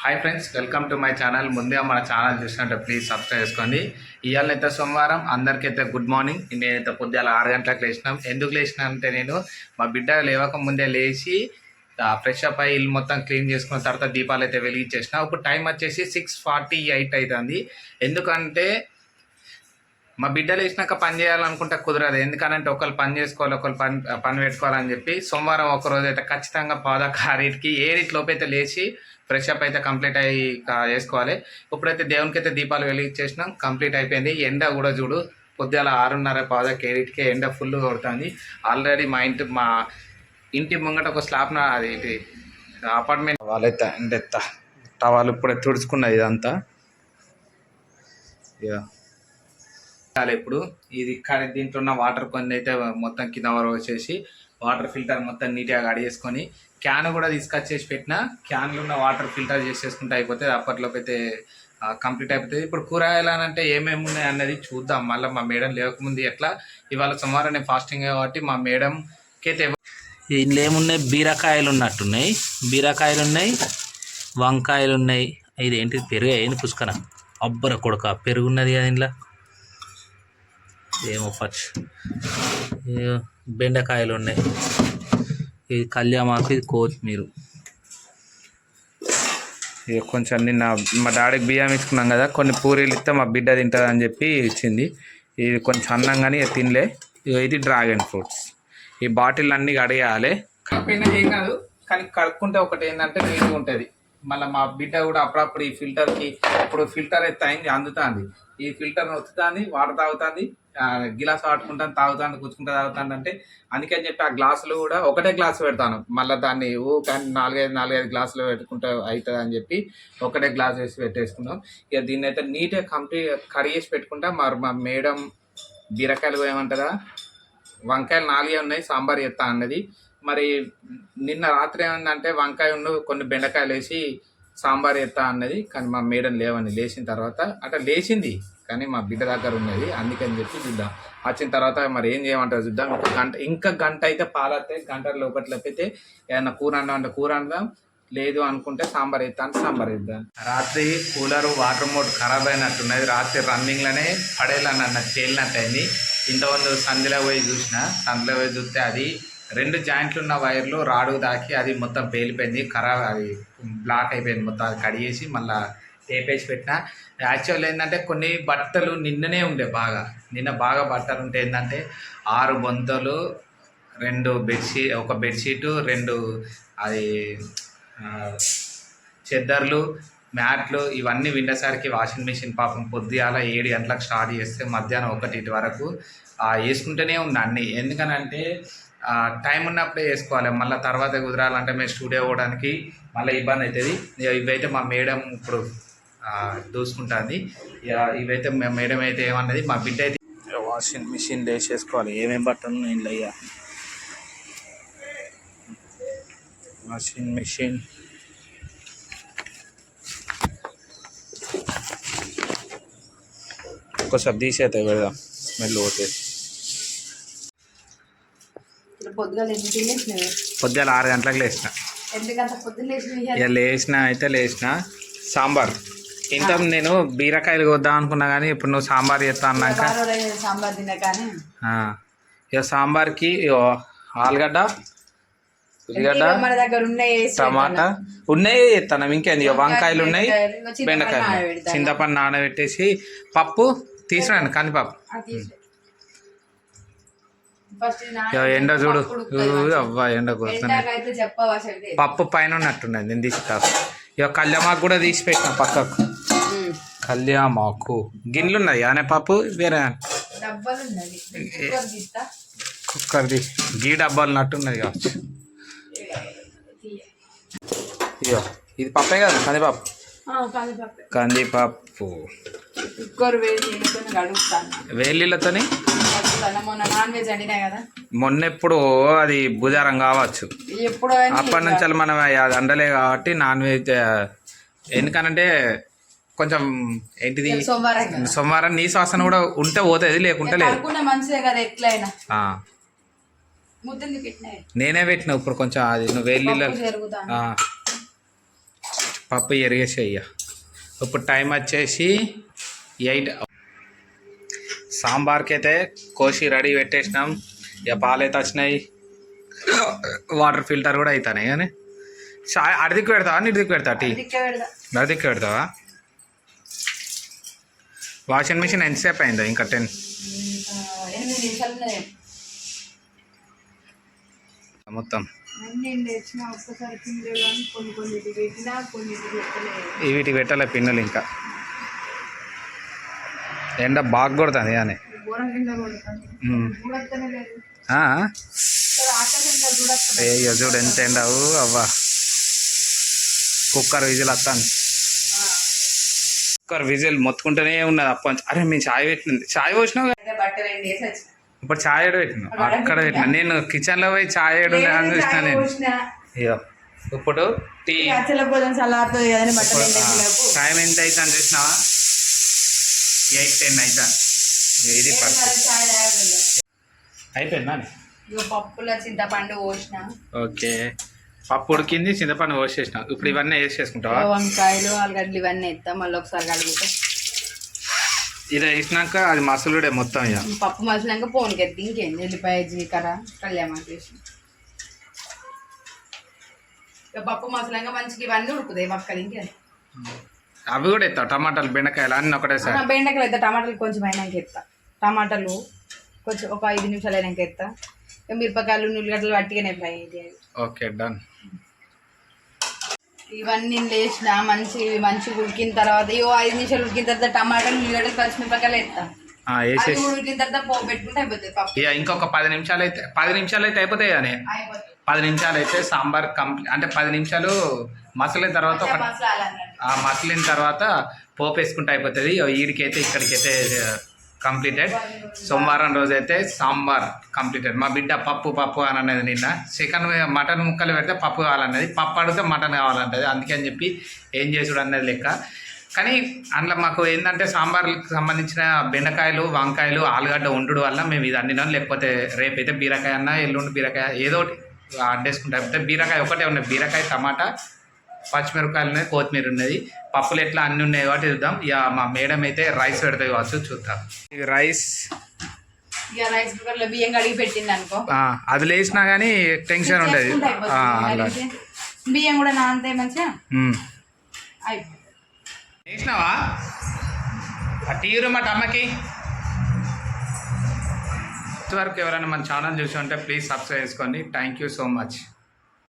Hi friends welcome to my channel ముందుగా మన channel చూసినట్టు ప్లీజ్ సబ్స్క్రైబ్ చేసుకోండి. ఇవాళ అయితే సోమవారం అందరికైతే గుడ్ మార్నింగ్ నేనైతే పొద్దున్న ఆరు గంటలకు లేచినాం. ఎందుకు లేచిన అంటే నేను మా బిడ్డ లేవక ముందే లేచి ఫ్రెష్ అప్ అయ్యి ఇల్లు మొత్తం క్లీన్ చేసుకున్న తర్వాత దీపాలు అయితే వెలిగించేసిన. ఇప్పుడు టైం వచ్చేసి సిక్స్ ఫార్టీ ఎయిట్ అవుతుంది ఎందుకంటే మా బిడ్డలు వేసినాక పని చేయాలనుకుంటే కుదరదు. ఎందుకనంటే ఒకళ్ళు పని చేసుకోవాలి ఒకళ్ళు పని పని పెట్టుకోవాలని చెప్పి సోమవారం ఒక రోజు అయితే ఖచ్చితంగా పాదక ఆరింటికి ఏడింటిలోపు అయితే లేచి ఫ్రెష్ అప్ అయితే కంప్లీట్ అయ్యి చేసుకోవాలి ఇప్పుడైతే దేవునికి అయితే దీపాలు వెలిగించేసినాం. కంప్లీట్ అయిపోయింది. ఎండ కూడా చూడు పొద్దుల ఆరున్నర పాదక ఏడింటికి ఎండ ఫుల్ కొడుతుంది. ఆల్రెడీ మా ఇంటి మా ఇంటి ముంగట ఒక స్లాబ్ నా అది అపార్ట్మెంట్ వాళ్ళైతే అంటే వాళ్ళు ఇప్పుడే తుడుచుకున్నది ఇదంతా. ఇప్పుడు. ఇది కానీ దీంట్లో ఉన్న వాటర్ కొన్ని అయితే మొత్తం కింద వరకు వచ్చేసి వాటర్ ఫిల్టర్ మొత్తం నీట్గా కడిగేసుకొని క్యాన్ కూడా తీసుకొచ్చేసి పెట్టిన క్యాన్లో ఉన్న వాటర్ ఫిల్టర్ చేసేసుకుంటే అయిపోతుంది అప్పట్లోకి అయితే కంప్లీట్ అయిపోతుంది. ఇప్పుడు కూరగాయలు అని అంటే ఏమేమి ఉన్నాయి అన్నది చూద్దాం. మళ్ళీ మా మేడం లేకముందు ఎట్లా ఇవాళ సుమారు నేను ఫాస్టింగ్ కాబట్టి మా మేడంకి అయితే ఇందులో ఏమున్నాయి? బీరకాయలు ఉన్నట్టున్నాయి. బీరకాయలు ఉన్నాయి వంకాయలు ఉన్నాయి ఇది ఏంటి పెరుగు ఏంది పుష్కర. అబ్బర కొడక పెరుగు ఉన్నది కదా ఇంట్లో ఏమో పచ్చి బెండకాయలు ఉన్నాయి. ఇది కళ్యామాకు ఇది కొత్తిమీర. ఇక కొంచెం నిన్న మా డాడీకి బియ్యం ఇచ్చుకున్నాం కదా కొన్ని పూరీలు ఇస్తే మా బిడ్డ తింటుంది అని చెప్పి ఇచ్చింది. ఇది కొంచెం అన్నం కానీ తినలే. ఇక ఇది డ్రాగన్ ఫ్రూట్స్. ఈ బాటిల్ అన్నీ కడిగేయాలి. కడిపోయినా ఏం కాదు కానీ కడుక్కుంటే ఒకటి ఏంటంటే నీట్గా ఉంటుంది. మళ్ళీ మా బిడ్డ కూడా అప్పుడప్పుడు ఈ ఫిల్టర్కి ఇప్పుడు ఫిల్టర్ అయితే అయింది అందుతుంది. ఈ ఫిల్టర్ వస్తుంది వాటర్ తాగుతుంది. గిలాస్ ఆడుకుంటాను తాగుతాను కూర్చుంటా తాగుతాను అంటే అందుకని చెప్పి ఆ గ్లాసులు కూడా ఒకటే గ్లాస్ పెడతాను. మళ్ళీ దాన్ని ఊ కానీ నాలుగైదు నాలుగైదు గ్లాసులు పెట్టుకుంటా అవుతుంది అని చెప్పి ఒకటే గ్లాస్ వేసి పెట్టేసుకున్నాం. ఇక దీన్ని అయితే నీట్గా కంప్లీట్ కడిగేసి పెట్టుకుంటా. మరి మా మేడం బీరకాయలు ఏమంటారా వంకాయలు నాలుగే ఉన్నాయి సాంబార్ చేస్తా అన్నది. మరి నిన్న రాత్రి ఏమందంటే వంకాయ ఉన్న కొన్ని బెండకాయలు వేసి సాంబార్ చేస్తా అన్నది. కానీ మా మేడం లేవని లేచిన తర్వాత. అట్లా లేచింది. కానీ మా బిడ్డ దగ్గర ఉన్నది. అందుకని చెప్పి చూద్దాం. వచ్చిన తర్వాత మరి ఏం చేయమంటారు చూద్దాం. గంట ఇంకా గంట అయితే పాలతే గంట లోపట్లయితే ఏదైనా కూర అన్నా అంటే కూర అందాం లేదు అనుకుంటే సాంబార్ వేస్తాను సాంబార్ వేద్దాం రాత్రి కూలర్ వాటర్ మోటర్ ఖరాబ్ అయినట్టున్నది. రాత్రి రన్నింగ్లోనే పడేయాలని అన్న తేలినట్టు అయింది. ఇంతకుముందు సంధిలో పోయి చూసిన సంధిలో పోయి చూస్తే అది రెండు జాయింట్లు ఉన్న వైర్లు రాడు దాకి అది మొత్తం పేలిపోయింది. ఖరాబ్ అది బ్లాక్ అయిపోయింది మొత్తం. అది కడిగేసి మళ్ళీ టేపేసి పెట్టిన. యాక్చువల్ ఏంటంటే కొన్ని బట్టలు నిన్ననే ఉండే బాగా. నిన్న బాగా బట్టలు ఉంటే ఏంటంటే ఆరు బొంతలు రెండు బెడ్షీట్ ఒక బెడ్షీటు రెండు అది చెద్దర్లు మ్యాట్లు ఇవన్నీ విండేసరికి వాషింగ్ మిషన్ పాపం పొద్దుగాల ఏడు గంటలకు స్టార్ట్ చేస్తే మధ్యాహ్నం ఒకటి వరకు వేసుకుంటూనే ఉన్నా అన్ని. ఎందుకనంటే టైం ఉన్నప్పుడే వేసుకోవాలి. మళ్ళీ తర్వాత కుదరాలంటే మేము స్టూడియో పోవడానికి మళ్ళీ ఇబ్బంది అవుతుంది. ఇవైతే మా మేడం ఇప్పుడు దూసుకుంటుంది. ఇక ఇవైతే మేడం అయితే ఏమన్నది మా బిడ్డ అయితే వాషింగ్ మిషన్ వేసేసుకోవాలి. ఏమేమి బట్టలు ఉన్నాయి ఇంట్లో ఇక? Washing machine. ఒకసారి తీసేతే పెడదాం స్మెల్ పోతుంది ఇప్పుడు పొద్దుగాల ఆరు గంటలకు లేచిన. లేచిన అయితే లేచిన. సాంబార్. ఇంత నేను బీరకాయలు కొద్దాం అనుకున్నా కానీ ఇప్పుడు నువ్వు సాంబార్ చేస్తా అన్నాక సాంబార్ తిన్నా కానీ. ఇక సాంబార్కి ఆలుగడ్డ ఉల్లిగడ్డ టమాటా. ఉన్నాయి ఎత్తాను ఇంకేంది? ఇక వంకాయలు ఉన్నాయి. బెండకాయలు. చింతపండు నానబెట్టేసి పప్పు తీసుకురండి కందిపప్పు. ఎండ చూడు. అవ్వ ఎండ చెప్తే. పప్పు పైన ఉన్నట్టున్నది నేను తీసుకురా ఇక కళ్యామాకు కూడా తీసి పెట్టిన పక్కకు. కళ్యామాకు. గిన్నెలు ఉన్నాయి అనే పప్పు వేరే కుక్కర్ది. గీ డబ్బాలు నట్టున్నది కావచ్చు. ఇగో ఇది పప్పే కదా కందిపప్పు. కందిపప్పు. కందిపప్పు. కుక్కర్ వేడి చేసుకొని కడుగుతాను వేలిళ్ళతోని కడుగుతాను మొన్న నాన్ వెజ్ వండినా కదా. మొన్నెప్పుడు అది బుధారం కావచ్చు. అప్పటి నుంచి మనం అది అండలే కాబట్టి నాన్ వెజ్ ఎందుకనంటే కొంచెం ఏంటిది? సోమవారం. సోమవారం నీ శ్వాసన కూడా ఉంటే పోతుంది లేకుంటే లేదు. మంచిదే కదా ఎట్లయినా. నేనే పెట్టిన ఇప్పుడు కొంచెం అది నువ్వు ఆ. పప్పు ఎరిగేసి అయ్యా ఇప్పుడు టైం వచ్చేసి ఎయిట్. సాంబార్కి అయితే కోసి రెడీ పెట్టేసినాం. ఇక పాలు అయితే వచ్చినాయి. వాటర్ ఫిల్టర్ కూడా అవుతాయి కానీ. చాయ్ అడిదికి పెడతావా నీటికి పెడతావా టీ? దిక్క పెడదా అడిదికి పెడతావా? వాషింగ్ మిషన్ ఎంతసేపు అయిందో? ఇంకా టెన్. మొత్తం. పెట్టలేదు వీటికి పెట్టాలి పిన్నులు ఇంకా. ఎండ బాగా కొడుతుంది అని ఏ చూడు ఎంత ఎండవు అవ్వా. కుక్కర్ విజిల్ వస్తాను కుక్కర్ విజిల్ మొత్తుకుంటూనే ఉన్నది అప్ప నుంచి. అరే మేము చాయ్ పెట్టింది. వేసి వచ్చిన ఇప్పుడు చాయ్ ఏడు పెట్టినావు? అక్కడ పెట్టినా? నేను కిచెన్లో పోయి చాయ్ ఏడు అని చూసిన నేను. ఇప్పుడు టీ. టైం ఎంత అవుతుంది చూసినావా? ఎయిట్ టెన్ అవుతుంది ఇది అయిపోయిందా? పప్పుల చింతపండు పోసిన. ఓకే. పప్పు ఉడికింది చింతపండు పోసేసినాం ఇప్పుడు ఇవన్నీ వేసేసుకుంటావా వంకాయలు ఆలుగడ్డలు ఇవన్నీ ఎత్తాం మళ్ళీ ఒకసారి కలుగుతా ఇది వేసినాక అది మసలుడే మొత్తం ఇక పప్పు మసిలాక పోన్కి ఎత్తి ఇంకేంది ఎల్లిపాయ జీలకర్ర కళ్యాణం చేసి ఇక పప్పు మసిలాక మంచిగా ఇవన్నీ ఉడుకుతాయి పక్కన ఇంకేంది అవి కూడా ఎత్తావు టమాటాలు బెండకాయలు అన్నీ ఒకటేసారి బెండకాయలు ఎత్తా టమాటాలు కొంచెం అయినాక ఎత్తా టమాటాలు కొంచెం ఒక ఐదు నిమిషాలు అయినాక ఎత్తా ఇక మిరపకాయలు ఉల్లిగడ్డలు పట్టిగానే ఫ్రై చేయాలి ఓకే డన్. ఇవన్నీ లేచిన మంచి మంచి ఉడికిన తర్వాత ఇవో ఐదు నిమిషాలు ఉడికిన తర్వాత టమాటాలు ఉల్లిగడ్డలు పచ్చిమిరపకాయలు పప్పు. ఇక ఇంకొక పది నిమిషాలు అయితే పది నిమిషాలు అయితే అయిపోతాయి కానీ. పది నిమిషాలు అయితే సాంబార్ కంప్లీట్ అంటే పది నిమిషాలు మసలిన తర్వాత ఒక మసలిన తర్వాత పోపు వేసుకుంటే అయిపోతుంది. ఈడికైతే ఇక్కడికైతే కంప్లీటెడ్ సోమవారం రోజు అయితే సాంబార్ కంప్లీటెడ్ మా బిడ్డ పప్పు పప్పు అని అనేది నిన్న చికెన్ మటన్ ముక్కలు పెడితే పప్పు కావాలన్నది. పప్పు అడిగితే మటన్ కావాలంటది. అందుకని చెప్పి ఏం చేసుడు అన్నది లెక్క. కానీ అందులో మాకు ఏంటంటే సాంబార్కి సంబంధించిన బెండకాయలు వంకాయలు ఆలుగడ్డ ఉండు వల్ల మేము ఇది అండినాం లేకపోతే రేపైతే బీరకాయ అన్న ఎల్లుండి బీరకాయ ఏదో ఒకటి అడ్డేసుకుంటే బీరకాయ ఒకటే ఉన్నాయి. బీరకాయ టమాటా పచ్చిమిరపకాయలు ఉన్నాయి కొత్తిమీర ఉన్నది పప్పులు ఎట్లా అన్ని ఉన్నాయి కాబట్టి చూద్దాం. ఇక మా మేడం అయితే రైస్ పెడతాయి కావచ్చు చూద్దాం. ఇది రైస్. ఇక రైస్ కుక్కర్లో బియ్యం కడిగి పెట్టింది అనుకో. ఆ, అది లేచినా కానీ టెన్షన్ కలిపితే బియ్యం కూడా నానతాయి మంచిగా? ఉమ్. అయిపోతుంది. వేసినావా ఆ టీవీ మా అమ్మకి. ఇంతవరకు ఎవరైనా మన ఛానల్ చూసి ఉంటే ప్లీజ్ సబ్స్క్రైబ్ చేసుకోండి. Thank you so much